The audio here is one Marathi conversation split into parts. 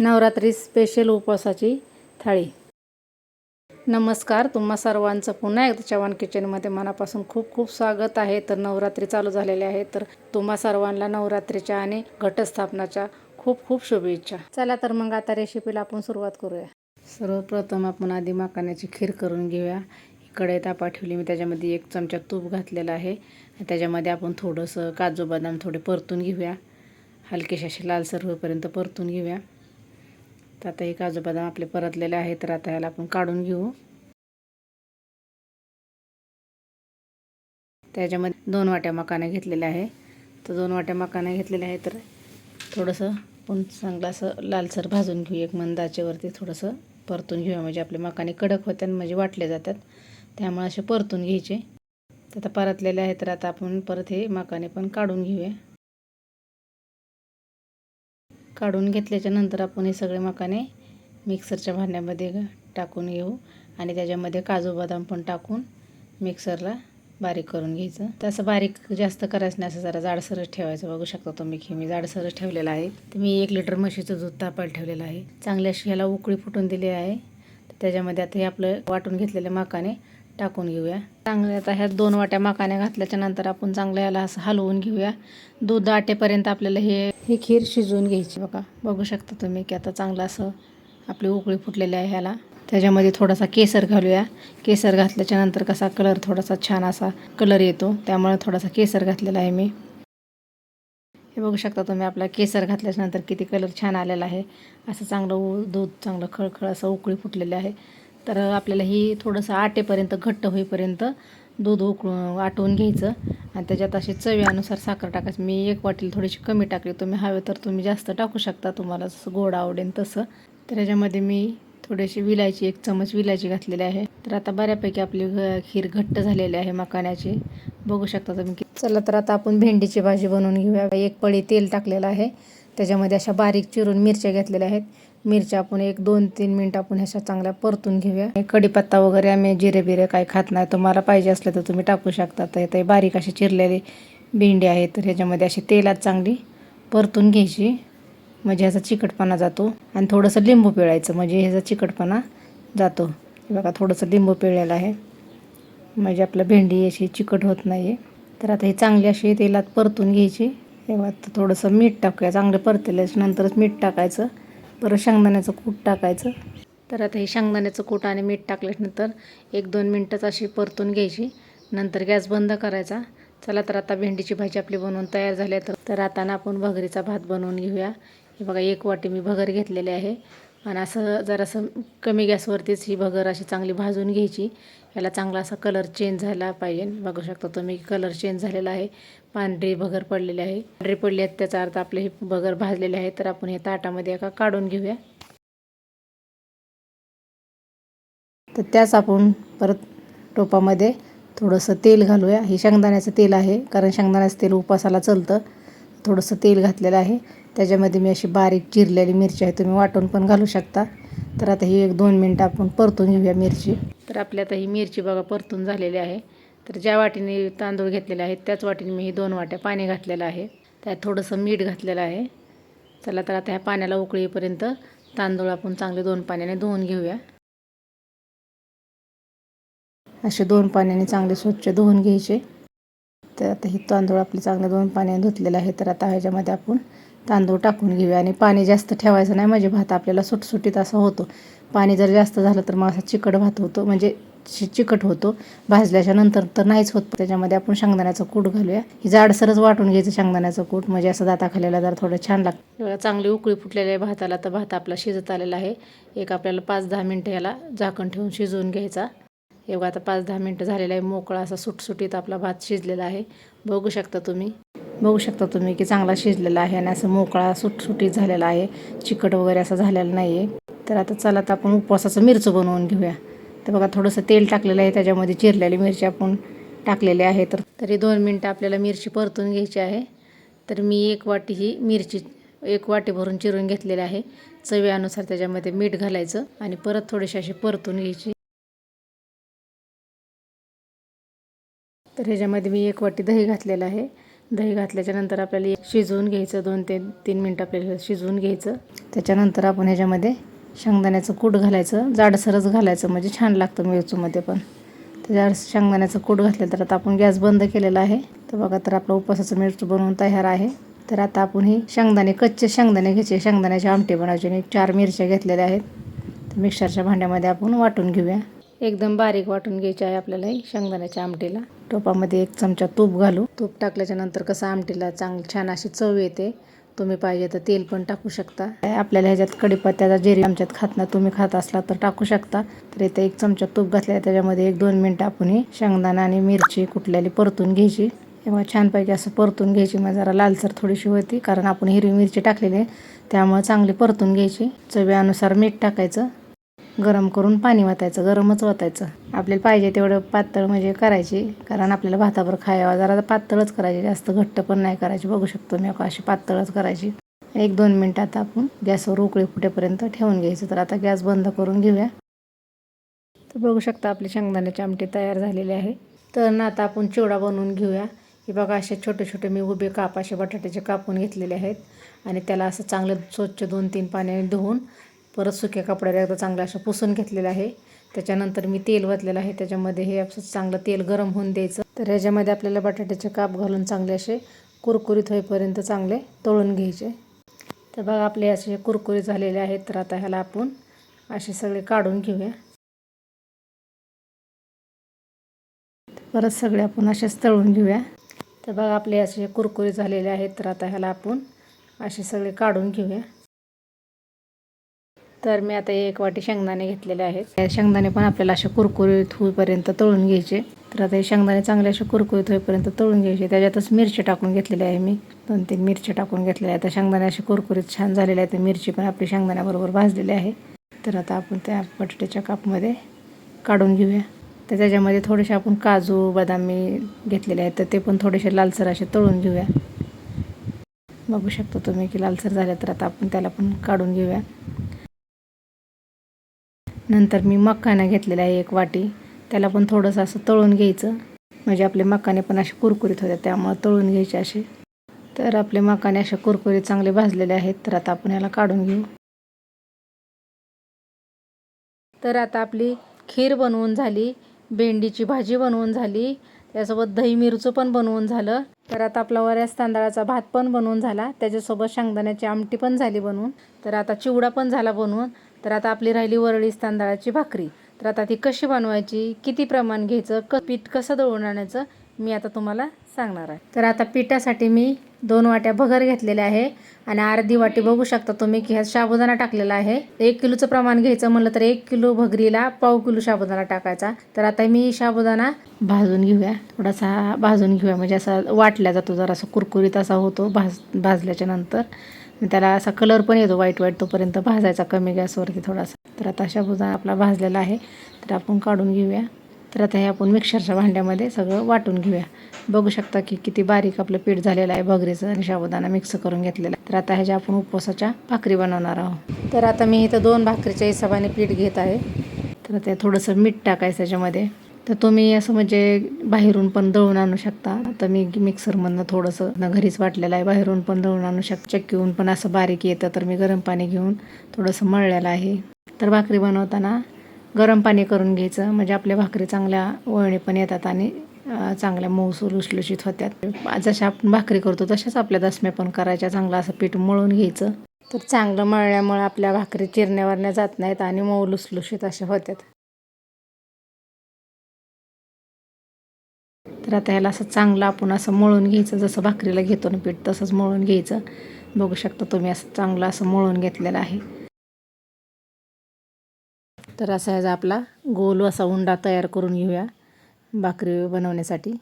नवरात्री स्पेशल उपवासाची थाळी. नमस्कार तुम्हा सर्वांचं पुन्हा एकदा चव्हाण किचनमध्ये मनापासून खूप खूप स्वागत आहे. तर नवरात्री चालू झालेले आहे. तर तुम्हा सर्वांना नवरात्रीच्या आणि घटस्थापनाच्या खूप खूप शुभेच्छा. चला तर मग आता रेसिपीला आपण सुरुवात करूया. सर्वप्रथम आपण आधी माकाण्याची खीर करून घेऊया. इकडे तापा ठेवली. मी त्याच्यामध्ये एक चमचा तूप घातलेला आहे. त्याच्यामध्ये आपण थोडंसं काजू बदाम थोडे परतून घेऊया. हलकेशाशी असे लालसर होईपर्यंत परतून घेऊया. तर आता हे काजू बदाम आपले परतलेले आहेत तर आता ह्याला आपण काढून घेऊ. त्याच्यामध्ये दोन वाट्या मकाने घेतलेल्या आहे. तर दोन वाट्या मकाने घेतलेल्या आहे तर थोडंसं आपण चांगलं असं लालसर भाजून घेऊ. एक मंदाचेवरती थोडंसं परतून घेऊया. म्हणजे आपले मकाने कडक होत्या म्हणजे वाटले जातात. त्यामुळे असे परतून घ्यायचे. तर आता परतलेले आहे तर आता आपण परत हे मकाने पण काढून घेऊया. काढून घेतल्याच्या नंतर आपण हे सगळे मकाने मिक्सरच्या भांड्यामध्ये टाकून घेऊ. आणि त्याच्यामध्ये काजू बदाम पण टाकून मिक्सरला बारीक करून घ्यायचं. तसं बारीक जास्त करायचं नाही असं जरा जाडसरच ठेवायचं. बघू शकता तुम्ही की मी जाडसरच ठेवलेलं आहे. तर मी एक लिटर म्हशीचं दूध तापायला ठेवलेलं आहे. चांगली अशी ह्याला उकळी फुटून दिली आहे. त्याच्यामध्ये आता हे आपलं वाटून घेतलेल्या मकाने टाकून घेऊया. चांगले आता ह्या दोन वाट्या मकाने घातल्याच्या नंतर आपण चांगलं याला असं हलवून घेऊया. दूध आटेपर्यंत आपल्याला हे ही खीर शिजवून घ्यायची बघा. बघू शकता तुम्ही की आता चांगलं असं आपली उकळी फुटलेली आहे ह्याला. त्याच्यामध्ये थोडासा केसर घालूया. केसर घातल्याच्या नंतर कसा कलर थोडासा छान असा कलर येतो. त्यामुळे थोडासा केसर घातलेला आहे मी. हे बघू शकता तुम्ही आपला केसर घातल्याच्या नंतर किती कलर छान आलेला आहे. असं चांगलं उ दूध चांगलं खळखळ असं उकळी फुटलेलं आहे. तर आपल्याला ही थोडंसं आटेपर्यंत घट्ट होईपर्यंत दूध उकळून आटवून घ्यायचं. आणि त्याच्यात असे चवीनुसार साखर टाकायची. मी एक वाटील थोडीशी कमी टाकली. तुम्ही हवे तर तुम्ही जास्त टाकू शकता. तुम्हाला जसं गोड आवडेल तसं. तर ह्याच्यामध्ये मी थोडीशी विलायची एक चमच विलायची घातलेली आहे. तर आता बऱ्यापैकी आपली घ खीर घट्ट झालेली आहे मकाण्याची. बघू शकता तुम्ही की चला तर आता आपण भेंडीची भाजी बनवून घेऊया. एक पळी तेल टाकलेलं आहे. त्याच्यामध्ये अशा बारीक चिरून मिरच्या घेतलेल्या आहेत. मिरच्या आपण एक दोन तीन मिनटं आपण ह्याच्या चांगल्या परतून घेऊया. कढीपत्ता वगैरे आम्ही जिरे बिरे काय खात नाही तुम्हाला पाहिजे असलं तर तुम्ही टाकू शकता. तर ते बारीक असे चिरलेले भेंडी आहे तर ह्याच्यामध्ये अशी तेलात चांगली परतून घ्यायची. म्हणजे ह्याचा चिकटपणा जातो. आणि थोडंसं लिंबू पिळायचं म्हणजे ह्याचा चिकटपणा जातो. बघा थोडंसं लिंबू पिळलेलं आहे. म्हणजे आपलं भेंडी अशी चिकट होत नाही आहे तर आता ही चांगली अशी तेलात परतून घ्यायची. तेव्हा बघा थोडंसं मीठ टाकूया. चांगलं परतल्याच्या नंतरच मीठ टाकायचं. परत शेंगदाण्याचं कूट टाकायचं. तर आता हे शेंगदाण्याचं कूट आणि मीठ टाकल्यानंतर एक दोन मिनटंच अशी परतून घ्यायची. नंतर गॅस बंद करायचा. चला तर आता भेंडीची भाजी आपली बनवून तयार झाली तर आता ना आपण भगरीचा भात बनवून घेऊया. हे बघा एक वाटी मी भगर घेतलेली आहे. आणि असं जरासं कमी गॅसवरतीच ही भगर अशी चांगली भाजून घ्यायची याला चांगला असा कलर चेंज झाला पाहिजे. बघू शकता तुम्ही कलर चेंज झालेला आहे. पांढरी भगर पडलेली आहे. पांढरी पडली आहेत त्याचा अर्थ आपले हे भगर भाजलेले आहे. तर आपण हे ताटामध्ये एका काढून घेऊया. तर त्याच आपण परत टोपामध्ये थोडंसं तेल घालूया. हे शेंगदाण्याचं तेल आहे कारण शेंगदाण्याचं तेल उपासाला चलतं. थोडंसं तेल घातलेलं आहे. त्याच्यामध्ये मी अशी बारीक चिरलेली मिरची आहे तुम्ही वाटून पण घालू शकता. तर आता ही एक दोन मिनटं आपण परतून घेऊया मिरची. तर आपल्या आता ही मिरची बघा परतून झालेली आहे. तर ज्या वाटीने तांदूळ घेतलेले आहेत त्याच वाटीने मी ही दोन वाट्या पाणी घातलेलं आहे. त्यात थोडंसं मीठ घातलेलं आहे. चला तर आता ह्या पाण्याला उकळीपर्यंत तांदूळ आपण चांगले दोन पाण्याने धुवून घेऊया. असे दोन पाण्याने चांगले स्वच्छ धुवून घ्यायचे. तर आता ही तांदूळ आपले चांगले दोन पाण्याने धुतलेले आहे तर आता ह्याच्यामध्ये आपण तांदूळ टाकून घेऊया. आणि पाणी जास्त ठेवायचं नाही म्हणजे भात आपल्याला सुटसुटीत असा होतो. पाणी जर जास्त झालं तर मग असा चिकट भात होतो म्हणजे चिकट होतो. भाजल्याच्या नंतर तर नाहीच होत. त्याच्यामध्ये आपण शेंगदाण्याचं कूट घालूया. ही जाडसरच वाटून घ्यायचं शेंगदाण्याचं कूट म्हणजे असं दाताखाल्याला जर थोडं छान लागतं चांगली उकळी फुटलेल्या आहे भाताला. तर भात आपला शिजत आलेला आहे. एक आपल्याला पाच दहा मिनटं याला झाकण ठेवून शिजवून घ्यायचा. हे बघा आता पाच दहा मिनटं झालेलं आहे. मोकळा असा सुटसुटीत आपला भात शिजलेला आहे. बघू शकता तुम्ही. बघू शकता तुम्ही की चांगला शिजलेला आहे आणि असं मोकळा सुटसुटीत झालेला आहे. चिकट वगैरे असं झालेलं नाही आहे तर आता चला तर आपण उपवासाचं मिरचं बनवून घेऊया. तर बघा थोडंसं तेल टाकलेलं आहे. त्याच्यामध्ये चिरलेली मिरची आपण टाकलेली आहे. तर तरी दोन मिनटं आपल्याला मिरची परतून घ्यायची आहे. तर मी एक वाटी ही मिरची एक वाटी भरून चिरून घेतलेली आहे. चवीनुसार त्याच्यामध्ये मीठ घालायचं आणि परत थोडीशी अशी परतून घ्यायची. तर ह्याच्यामध्ये मी एक वाटी दही घातलेलं आहे. दही घातल्याच्यानंतर आपल्याला शिजवून घ्यायचं दोन ते तीन मिनटं आपल्याला शिजवून घ्यायचं. त्याच्यानंतर आपण ह्याच्यामध्ये शेंगदाण्याचं कूट घालायचं. जाडसरच घालायचं म्हणजे छान लागतं मिरचूमध्ये पण. त्याच्यावर शेंगदाण्याचं कूट घातलं तर आता आपण गॅस बंद केलेला आहे. तर बघा तर आपलं उपवासाचं मिरचू बनवून तयार आहे. तर आता आपण ही शेंगदाणे कच्चे शेंगदाणे घ्यायचे. शेंगदाण्याचे आमटे बनवायचे आणि चार मिरच्या घेतलेल्या आहेत. तर मिक्सरच्या भांड्यामध्ये आपण वाटून घेऊया. एकदम बारीक वाटून घ्यायचे आहे आपल्याला शेंगदाण्याच्या आमटीला. टोपामध्ये एक चमचा तूप घालू. तूप टाकल्याच्या नंतर कसं आमटीला चांग छान अशी चव येते. तुम्ही पाहिजे तर तेल पण टाकू शकता. आपल्याला ह्याच्यात कढीपत्त्याचा जेरी आमच्यात खात ना तुम्ही खात असला तर टाकू शकता. तर इथे एक चमचा तूप घातल्या त्याच्यामध्ये एक दोन मिनटं आपण ही शेंगदाणा आणि मिरची कुठल्याली परतून घ्यायची. तेव्हा छानपैकी असं परतून घ्यायची. मग जरा लालसर थोडीशी होती. कारण आपण हिरवी मिरची टाकलेली आहे. त्यामुळे चांगली परतून घ्यायची. चव्यानुसार मीठ टाकायचं. गरम करून पाणी वाटायचं गरमच वाटायचं आपल्याला पाहिजे तेवढं पातळ म्हणजे करायची कारण आपल्याला भातावर खायला जरा पातळच करायची जास्त घट्ट पण नाही करायची. बघू शकतो मी अशी पातळच करायची. एक दोन मिनटात आपण गॅसवर उकळी फुटेपर्यंत ठेवून घ्यायचं. तर आता गॅस बंद करून घेऊया. तर बघू शकता आपली शेंगदाण्याची आमटी तयार झालेली आहे. तर ना आता आपण चिवडा बनवून घेऊया. हे बघा असे छोटे छोटे मी उभे काप असे बटाट्याचे कापून घेतलेले आहेत. आणि त्याला असं चांगलं स्वच्छ दोन तीन पाण्याने धुवून परत सुक्या कपड्याला एकदा चांगलं असं पुसून घेतलेलं आहे. त्याच्यानंतर मी तेल वतलेलं आहे. त्याच्यामध्ये हे असं चांगलं तेल गरम होऊन द्यायचं. तर ह्याच्यामध्ये आपल्याला बटाट्याचे काप घालून चांगले असे कुरकुरीत होईपर्यंत चांगले तळून घ्यायचे. तर बघा आपले असे कुरकुरीत झालेले आहेत. तर आता ह्याला आपण असे सगळे काढून घेऊया. परत सगळे आपण असेच तळून घेऊया. तर बघा आपले असे कुरकुरीत झालेले आहेत. तर आता ह्याला आपण असे सगळे काढून घेऊया. तर मी आता एक वाटी शेंगदाणे घेतलेले आहेत. शेंगदाणे पण आपल्याला असे कुरकुरीत होईपर्यंत तळून घ्यायचे. तर आता हे शेंगदाणे चांगले असे कुरकुरीत होईपर्यंत तळून घ्यायचे. त्याच्यातच मिरची टाकून घेतलेली आहे मी. दोन तीन मिरची टाकून घेतलेल्या आहेत. तर शेंगदाणे असे कुरकुरीत छान झालेले आहेत. मिरची पण आपली शेंगदाण्याबरोबर भाजलेली आहे. तर आता आपण त्या बटाट्याच्या कापमध्ये काढून घेऊया. तर त्याच्यामध्ये थोडेसे आपण काजू बदामी घेतलेले आहेत. तर ते पण थोडेसे लालसर असे तळून घेऊया. बघू शकतो तुम्ही की लालसर झाले तर आता आपण त्याला पण काढून घेऊया. नंतर मी मक्काना घेतलेला आहे एक वाटी. त्याला पण थोडंसं असं तळून घ्यायचं. म्हणजे आपले मकाने पण असे कुरकुरीत होते त्यामुळं तळून घ्यायचे असे. तर आपले मकाने असे कुरकुरीत चांगले भाजलेले आहेत. तर आता आपण याला काढून घेऊ. तर आता आपली खीर बनवून झाली भेंडीची भाजी बनवून झाली त्यासोबत दही मिरचं पण बनवून झालं. तर आता आपला वऱ्यास तांदळाचा भात पण बनवून झाला. त्याच्यासोबत शेंगदाण्याची आमटी पण झाली बनवून. तर आता चिवडा पण झाला बनवून. तर आता आपली राहिली वरळीस तांदळाची भाकरी. तर आता ती कशी बनवायची किती प्रमाण घ्यायचं क पीठ कसं दळून आणायचं मी आता तुम्हाला सांगणार आहे. तर आता पिठासाठी मी दोन वाट्या भगर घेतलेल्या आहे आणि अर्धी वाटी बघू शकता तुम्ही की ह्यात साबुदाणा टाकलेला आहे. एक किलोचं प्रमाण घ्यायचं म्हणलं तर एक किलो भगरीला पाव किलो साबुदाणा टाकायचा. तर आता मी साबुदाणा भाजून घेऊया. थोडासा भाजून घेऊया. म्हणजे असा वाटल्या जातो जरा असं कुरकुरीत असा होतो भाज भाजल्याच्या नंतर. त्याला असा कलर पण येतो वाईट वाईट तोपर्यंत भाजायचा कमी गॅसवरती थोडासा. तर आता साबुदाणा आपला भाजलेला आहे. तर आपण काढून घेऊया. तर आता हे आपण मिक्सरच्या भांड्यामध्ये सगळं वाटून घेऊया. बघू शकता की किती बारीक आपलं पीठ झालेलं आहे भगरीचं आणि शाबुदाना मिक्स करून घेतलेलं आहे. तर आता ह्याच्या आपण उपवासाच्या भाकरी बनवणार आहोत. तर आता मी इथं दोन भाकरीच्या हिशोबाने पीठ घेत आहे. तर ते थोडंसं मीठ टाकायचं त्याच्यामध्ये तर तुम्ही असं म्हणजे बाहेरून पण दळून आणू शकता. आता मी मिक्सरमधनं थोडंसं घरीच वाटलेलं आहे. बाहेरून पण दळून आणू शकता. चक्कीहून पण असं बारीक येतं तर मी गरम पाणी घेऊन थोडंसं मळलेलं आहे. तर भाकरी बनवताना गरम पाणी करून घ्यायचं. म्हणजे आपल्या भाकरी चांगल्या वळणी पण येतात आणि चांगल्या मऊसूल लुसलुशीत होत्यात जशा आपण भाकरी करतो तशाच आपल्या दसम्या पण करायच्या. चांगलं असं पीठ मळून घ्यायचं. तर चांगलं मळल्यामुळे आपल्या भाकरी चिरण्यावरण्या जात नाहीत आणि मऊ लुसलुशीत अशा होत्यात तर आता ह्याला असं चांगलं आपण असं मळून घ्यायचं जसं भाकरीला घेतो ना पीठ तसंच मळून घ्यायचं. बघू शकता तुम्ही असं चांगलं असं मळून घेतलेलं आहे. तर असा ह्याचा आपला गोल असा उंडा तयार करून घेऊया भाकरी बनवण्यासाठी.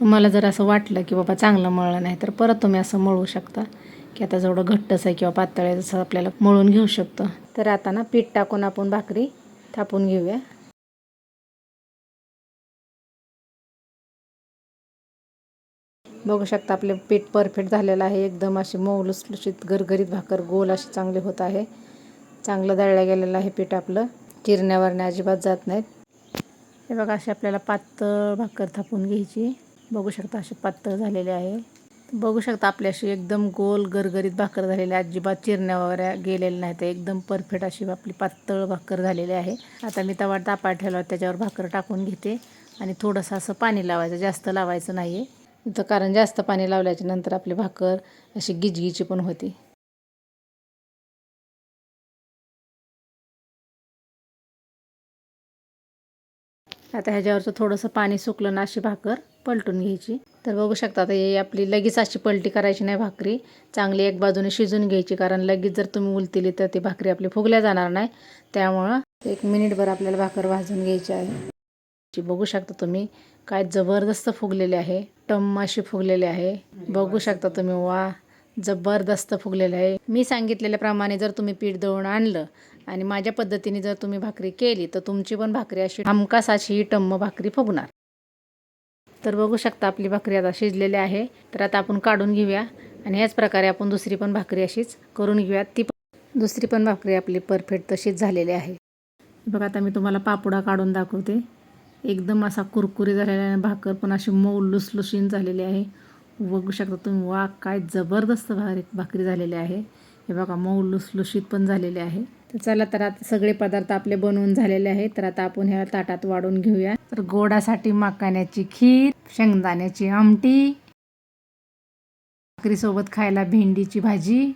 तुम्हाला जर असं वाटलं की बाबा चांगलं मळलं नाही तर परत तुम्ही असं मळू शकता. की आता जेवढं घट्टच आहे किंवा पातळ आहे जसं आपल्याला मळून घेऊ शकतं. तर आता ना पीठ टाकून आपण भाकरी थापून घेऊया. बघू शकता आपले पीठ परफेक्ट झालेलं आहे. एकदम अशी मऊ लुसलुशीत गरगरीत भाकर गोल अशी चांगली होत आहे. चांगलं दळलं गेलेलं आहे पीठ आपलं. चिरण्यावरने अजिबात जात नाहीत. हे बघा अशी आपल्याला पातळ भाकर थापून घ्यायची. बघू शकता अशी पातळ झालेली आहे. बघू शकता आपली अशी एकदम गोल गरगरीत भाकर झालेली आहे अजिबात चिरण्या वगैरे गेलेल्या नाहीत. एकदम परफेक्ट अशी आपली पातळ भाकर झालेली आहे. आता मी तवा तापा ठेवला त्याच्यावर भाकर टाकून घेते. आणि थोडंसं असं पाणी लावायचं जास्त लावायचं नाही आहे तर कारण जास्त पाणी लावल्याच्या नंतर आपली भाकर अशी गिजगिची पण होती. आता ह्याच्यावरचं थोडंसं पाणी सुकलं ना अशी भाकर. पलटून घ्यायची. तर बघू शकता आता हे आपली लगेच अशी पलटी करायची नाही भाकरी. चांगली एक बाजूने शिजून घ्यायची कारण लगेच जर तुम्ही उलतीली तर ती भाकरी आपली फुगल्या जाणार नाही. त्यामुळं एक मिनिटभर आपल्याला भाकर भाजून घ्यायची आहे. बघू शकता तुम्ही काय जबरदस्त फुगलेले आहे. टम अशी फुगलेले आहे. बघू शकता तुम्ही वा जबरदस्त फुगलेले आहे. मी सांगितलेल्याप्रमाणे जर तुम्ही पीठ दळून आणलं आणि माझ्या पद्धतीने जर तुम्ही भाकरी केली तर तुमची पण भाकरी अशी हमखास अशी टम्म भाकरी फुगणार. तर बघू शकता आपली भाकरी आता शिजलेली आहे. तर आता आपण काढून घेऊया आणि ह्याच प्रकारे आपण दुसरी पण भाकरी अशीच करून घेऊया ती पण दुसरी पण भाकरी आपली परफेक्ट तशीच झालेली आहे. बघा आता मी तुम्हाला पापुडा काढून दाखवते. एकदम असा कुरकुरी झालेला आहे. भाकर पण अशी मऊ लुसलुशीन झालेली आहे. बघू शकता तुम्ही वा काय जबरदस्त भारी भाकरी झालेली आहे. हे बघा मऊ लुसलुशीत पण झालेले आहे. तर चला तर आता सगळे पदार्थ आपले बनवून झालेले आहेत. तर आता आपण ह्या ताटात वाढून घेऊया. तर गोडासाठी मकाण्याची खीर शेंगदाण्याची आमटी भाकरीसोबत खायला भेंडीची भाजी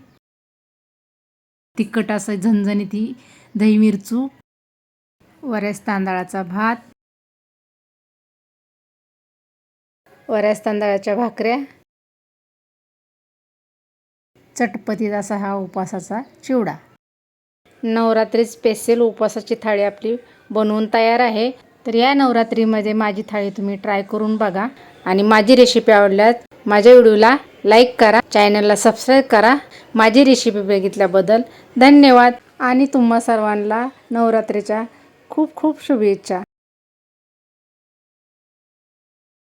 तिखट असं झणझणीत ही दही मिरचू वऱ्यास तांदळाचा भात वऱ्यास तांदळाच्या भाकऱ्या चटपटीत असा हा उपवासाचा चिवडा. नवरात्री स्पेशल उपवासाची थाळी आपली बनवून तयार आहे. तर या नवरात्रीमध्ये माझी थाळी तुम्ही ट्राय करून बघा. आणि माझी रेसिपी आवडल्यास माझ्या व्हिडिओला लाईक करा. चॅनलला सबस्क्राईब करा. माझी रेसिपी बघितल्याबद्दल धन्यवाद. आणि तुम्हा सर्वांना नवरात्रीच्या खूप खूप शुभेच्छा.